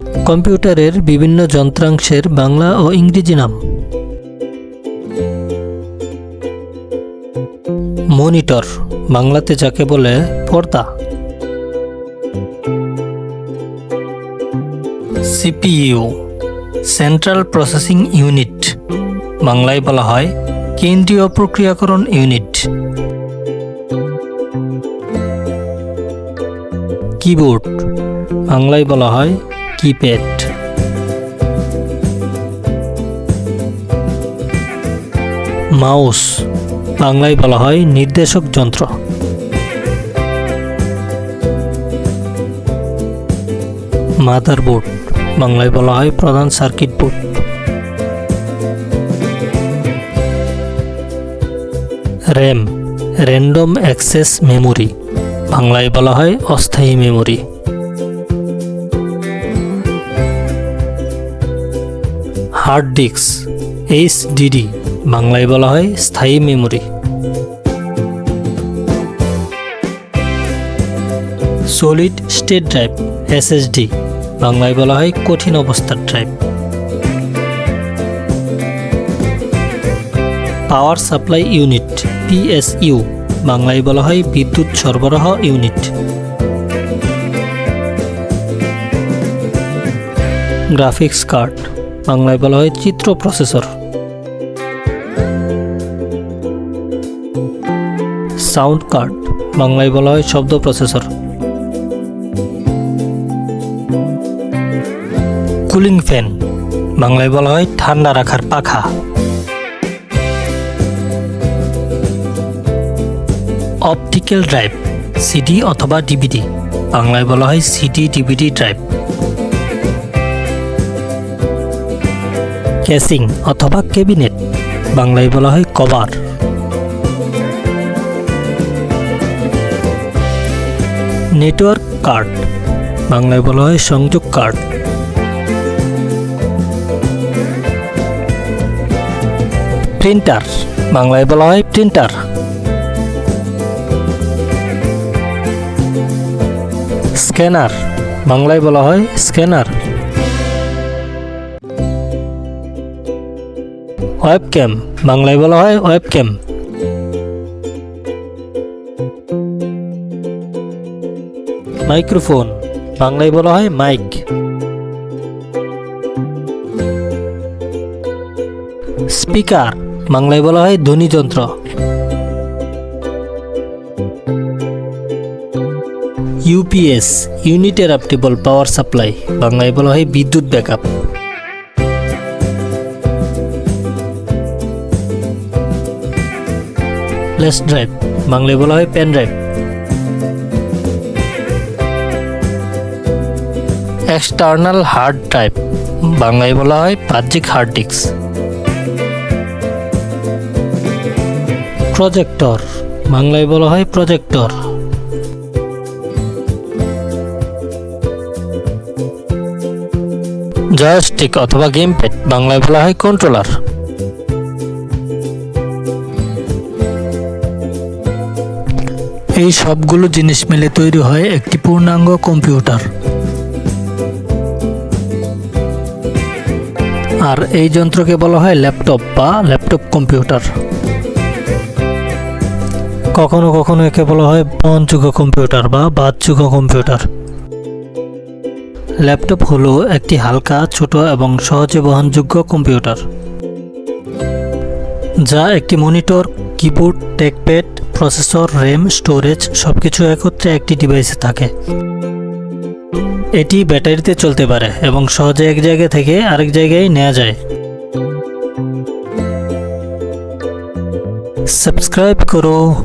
কম্পিউটারের বিভিন্ন যন্ত্রাংশের বাংলা ও ইংরেজি নাম। মনিটর, বাংলাতে যাকে বলে পর্দা। সিপিইউ, সেন্ট্রাল প্রসেসিং ইউনিট, বাংলায় বলা হয় কেন্দ্রীয় প্রক্রিয়াকরণ ইউনিট। কিবোর্ড, বাংলায় বলা হয় কিপ্যাড মাউস বাংলায় বলা হয় নির্দেশক যন্ত্র। মাদারবোর্ড বাংলায় বলা হয় প্রধান circuit board RAM random access memory বাংলায় বলা হয় অস্থায়ী মেমোরি হার্ড ডিস্ক এইচডিডি বাংলায় বলা হয় স্থায়ী memory. Solid state drive SSD বাংলায় বলা হয় কঠিন অবস্থার drive. Power supply unit PSU বাংলায় বলা হয় বিদ্যুৎ সরবরাহ ইউনিট। গ্রাফিক্স কার্ড বাংলায় বলা হয় চিত্র প্রসেসর। সাউন্ড কার্ড, বাংলায় বলা হয় শব্দ প্রসেসর। কুলিং ফ্যান, বাংলায় বলা হয় ঠান্ডা রাখার পাখা। অপটিক্যাল ড্রাইভ, সিডি অথবা ডিভিডি, বাংলায় বলা হয় সিডি ডিভিডি ড্রাইভ। ক্যাসিং অথবা ক্যাবিনেট বাংলায় বলা হয় কভার। নেটওয়ার্ক কার্ড, বাংলায় বলা হয় সংযোগ কার্ড। প্রিন্টার, বাংলায় বলা হয় প্রিন্টার। স্ক্যানার, বাংলায় বলা হয় স্ক্যানার। ওয়েবক্যাম বাংলায় বলা হয় ওয়েবক্যাম মাইক্রোফোন বাংলায় বলা হয় মাইক স্পিকার বাংলায় বলা হয় ধ্বনিযন্ত্র ইউপিএস ইউনিটের আপটেবল পাওয়ার সাপ্লাই বাংলায় বলা হয় বিদ্যুৎ ব্যাকআপ ফ্ল্যাশ ড্রাইভ বাংলায় বলা হয় pen drive external hard drive বাংলায় বলা হয় বাহ্যিক হার্ড ডিস্ক প্রজেক্টর বাংলায় বলা হয় প্রজেক্টর জয়স্টিক অথবা গেম প্যাড বাংলায় বলা হয় কন্ট্রোলার এই সবগুলো জিনিস মিলে তৈরি হয় একটি পূর্ণাঙ্গ কম্পিউটার। আর এই যন্ত্রকে বলা হয় ল্যাপটপ বা ল্যাপটপ কম্পিউটার। কখনো কখনো একে বলা হয় বহনযোগ্য কম্পিউটার বা বাদযোগ্য কম্পিউটার। ল্যাপটপ হলো একটি হালকা, ছোট এবং সহজে বহনযোগ্য কম্পিউটার, যা একটি monitor, keyboard, trackpad processor, RAM, storage সব কিছু একত্রে একটি ডিভাইসে থাকে। এটি ব্যাটারিতে চলতে পারে এবং সহজে এক জায়গা থেকে আরেক জায়গায় নেওয়া যায়। সাবস্ক্রাইব করো।